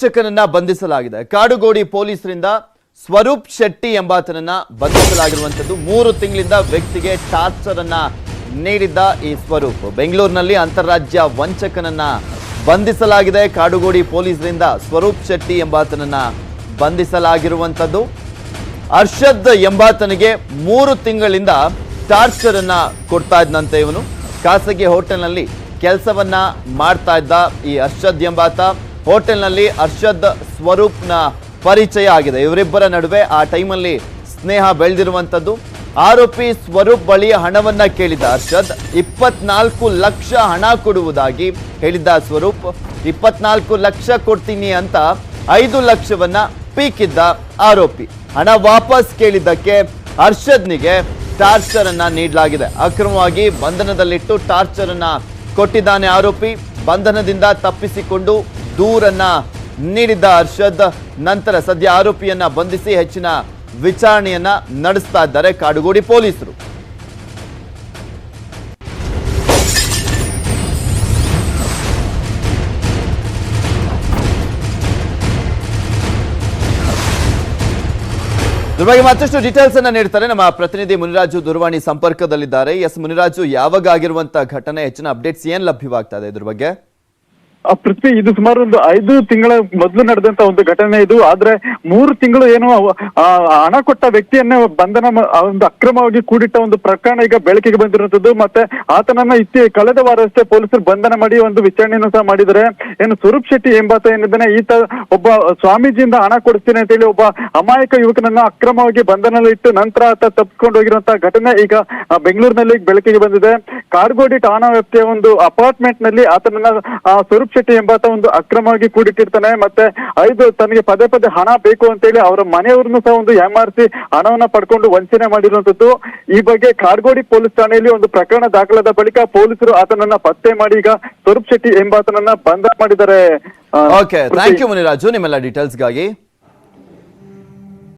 ಶಿಕ್ಷಕನನ್ನ ಬಂಧಿಸಲಾಗಿದೆ. ಕಾಡುಗೋಡಿ ಪೊಲೀಸರಿಂದ ಸ್ವರೂಪ್ ಶೆಟ್ಟಿ ಎಂಬಾತನನ್ನ ಬಂಧಿಸಲಾಗಿರುವಂತದ್ದು ಮೂರು ತಿಂಗಳಿಂದ ವ್ಯಕ್ತಿಗೆ ಟಾರ್ಚರ್ ಅನ್ನ ನೀಡಿದ್ದ ಈ ಸ್ವರೂಪ್. ಬೆಂಗಳೂರಿನಲ್ಲಿ ಅಂತಾರಾಜ್ಯ ವಂಚಕನನ್ನ ಬಂಧಿಸಲಾಗಿದೆ. ಕಾಡುಗೋಡಿ ಪೊಲೀಸರಿಂದ ಸ್ವರೂಪ್ ಶೆಟ್ಟಿ ಎಂಬಾತನನ್ನ ಬಂಧಿಸಲಾಗಿರುವಂತದ್ದು ಅರ್ಷದ್ ಎಂಬಾತನಿಗೆ ಮೂರು ತಿಂಗಳಿಂದ ಟಾರ್ಚರ್ ಅನ್ನ ಕೊಡ್ತಾ ಇದ್ದಂತೆ ಇವನು. ಖಾಸಗಿ ಹೋಟೆಲ್ನಲ್ಲಿ ಕೆಲಸವನ್ನ ಮಾಡ್ತಾ ಇದ್ದ ಈ ಅರ್ಷದ್ ಎಂಬಾತ. ಹೋಟೆಲ್ನಲ್ಲಿ ಅರ್ಷದ್ ಸ್ವರೂಪ್ನ ಪರಿಚಯ ಆಗಿದೆ. ಇವರಿಬ್ಬರ ನಡುವೆ ಆ ಟೈಮಲ್ಲಿ ಸ್ನೇಹ ಬೆಳೆದಿರುವಂಥದ್ದು ಆರೋಪಿ ಸ್ವರೂಪ್ ಬಳಿ ಹಣವನ್ನ ಕೇಳಿದ ಅರ್ಷದ್, ಇಪ್ಪತ್ನಾಲ್ಕು ಲಕ್ಷ ಹಣ ಕೊಡುವುದಾಗಿ ಹೇಳಿದ್ದ ಸ್ವರೂಪ್, ಇಪ್ಪತ್ನಾಲ್ಕು ಲಕ್ಷ ಕೊಡ್ತೀನಿ ಅಂತ ಐದು ಲಕ್ಷವನ್ನ ಪೀಕಿದ್ದ ಆರೋಪಿ. ಹಣ ವಾಪಸ್ ಕೇಳಿದ್ದಕ್ಕೆ ಅರ್ಷದ್ನಿಗೆ ಟಾರ್ಚರ್ ಅನ್ನ ನೀಡಲಾಗಿದೆ. ಅಕ್ರಮವಾಗಿ ಬಂಧನದಲ್ಲಿಟ್ಟು ಟಾರ್ಚರ್ ಅನ್ನ ಕೊಟ್ಟಿದ್ದಾನೆ ಆರೋಪಿ. ಬಂಧನದಿಂದ ತಪ್ಪಿಸಿಕೊಂಡು ದೂರನ್ನ ನೀಡಿದ್ದ ಅರ್ಷದ್. ನಂತರ ಸದ್ಯ ಆರೋಪಿಯನ್ನ ಬಂಧಿಸಿ ಹೆಚ್ಚಿನ ವಿಚಾರಣೆಯನ್ನ ನಡೆಸ್ತಾ ಇದ್ದಾರೆ ಕಾಡುಗೋಡಿ ಪೊಲೀಸರು. ಇದ್ರ ಬಗ್ಗೆ ಮತ್ತಷ್ಟು ಡೀಟೇಲ್ಸ್ ಅನ್ನ ನೀಡ್ತಾರೆ ನಮ್ಮ ಪ್ರತಿನಿಧಿ ಮುನಿರಾಜು ದೂರವಾಣಿ ಸಂಪರ್ಕದಲ್ಲಿದ್ದಾರೆ. ಎಸ್ ಮುನಿರಾಜು, ಯಾವಾಗ ಆಗಿರುವಂತಹ ಘಟನೆ? ಹೆಚ್ಚಿನ ಅಪ್ಡೇಟ್ಸ್ ಏನ್ ಲಭ್ಯವಾಗ್ತಾ ಇದೆ ಇದ್ರ ಬಗ್ಗೆ? ಪೃಥ್ವಿ ಇದು ಸುಮಾರು ಒಂದು ಐದು ತಿಂಗಳ ಮೊದಲು ನಡೆದಂತ ಒಂದು ಘಟನೆ ಇದು. ಆದ್ರೆ ಮೂರು ತಿಂಗಳು ಏನು ಹಣ ಕೊಟ್ಟ ವ್ಯಕ್ತಿಯನ್ನೇ ಬಂಧನ ಒಂದು ಅಕ್ರಮವಾಗಿ ಕೂಡಿಟ್ಟ ಒಂದು ಪ್ರಕರಣ ಈಗ ಬೆಳಕಿಗೆ ಬಂದಿರುವಂತದ್ದು ಮತ್ತೆ ಆತನನ್ನ ಇತ್ತಿ ಕಳೆದ ವಾರವಷ್ಟೇ ಪೊಲೀಸರು ಬಂಧನ ಮಾಡಿ ಒಂದು ವಿಚಾರಣೆಯನ್ನು ಸಹ ಮಾಡಿದರೆ ಏನು ಸ್ವರೂಪ್ ಶೆಟ್ಟಿ ಎಂಬಾತ ಏನಿದ್ದಾನೆ, ಈತ ಒಬ್ಬ ಸ್ವಾಮೀಜಿಯಿಂದ ಹಣ ಕೊಡಿಸ್ತೀನಿ ಅಂತ ಹೇಳಿ ಒಬ್ಬ ಅಮಾಯಕ ಯುವಕನನ್ನ ಅಕ್ರಮವಾಗಿ ಬಂಧನದಲ್ಲಿ ಇಟ್ಟು ನಂತರ ಆತ ತಪ್ಪಿಸ್ಕೊಂಡು ಹೋಗಿರುವಂತಹ ಘಟನೆ ಈಗ ಬೆಂಗಳೂರಿನಲ್ಲಿ ಬೆಳಕಿಗೆ ಬಂದಿದೆ. ಕಾರ್ಗೋಡಿ ಠಾಣಾ ವ್ಯಾಪ್ತಿಯ ಒಂದು ಅಪಾರ್ಟ್ಮೆಂಟ್ನಲ್ಲಿ ಆತನನ್ನ ಸ್ವರೂಪ್ ಶೆಟ್ಟಿ ಎಂಬಾತ ಒಂದು ಅಕ್ರಮವಾಗಿ ಕೂಡಿಟ್ಟಿರ್ತಾನೆ. ಮತ್ತೆ ಐದು ತನಗೆ ಪದೇ ಪದೇ ಹಣ ಬೇಕು ಅಂತೇಳಿ ಅವರ ಮನೆಯವ್ರನ್ನು ಸಹ ಒಂದು ಯಾಮಾರಿಸಿ ಹಣವನ್ನ ಪಡ್ಕೊಂಡು ವಂಚನೆ ಮಾಡಿರುವಂತದ್ದು ಈ ಬಗ್ಗೆ ಕಾಡ್ಗೋಡಿ ಪೊಲೀಸ್ ಠಾಣೆಯಲ್ಲಿ ಒಂದು ಪ್ರಕರಣ ದಾಖಲಾದ ಬಳಿಕ ಪೊಲೀಸರು ಆತನನ್ನ ಪತ್ತೆ ಮಾಡಿ ಈಗ ಸ್ವರೂಪ್ ಶೆಟ್ಟಿ ಎಂಬಾತನನ್ನ ಬಂಧ ಮಾಡಿದ್ದಾರೆ. ಓಕೆ ಥ್ಯಾಂಕ್ ಯು ಮುನಿರಾಜು ನಿಮ್ಮೆಲ್ಲ ಡೀಟೇಲ್ಸ್ಗಾಗಿ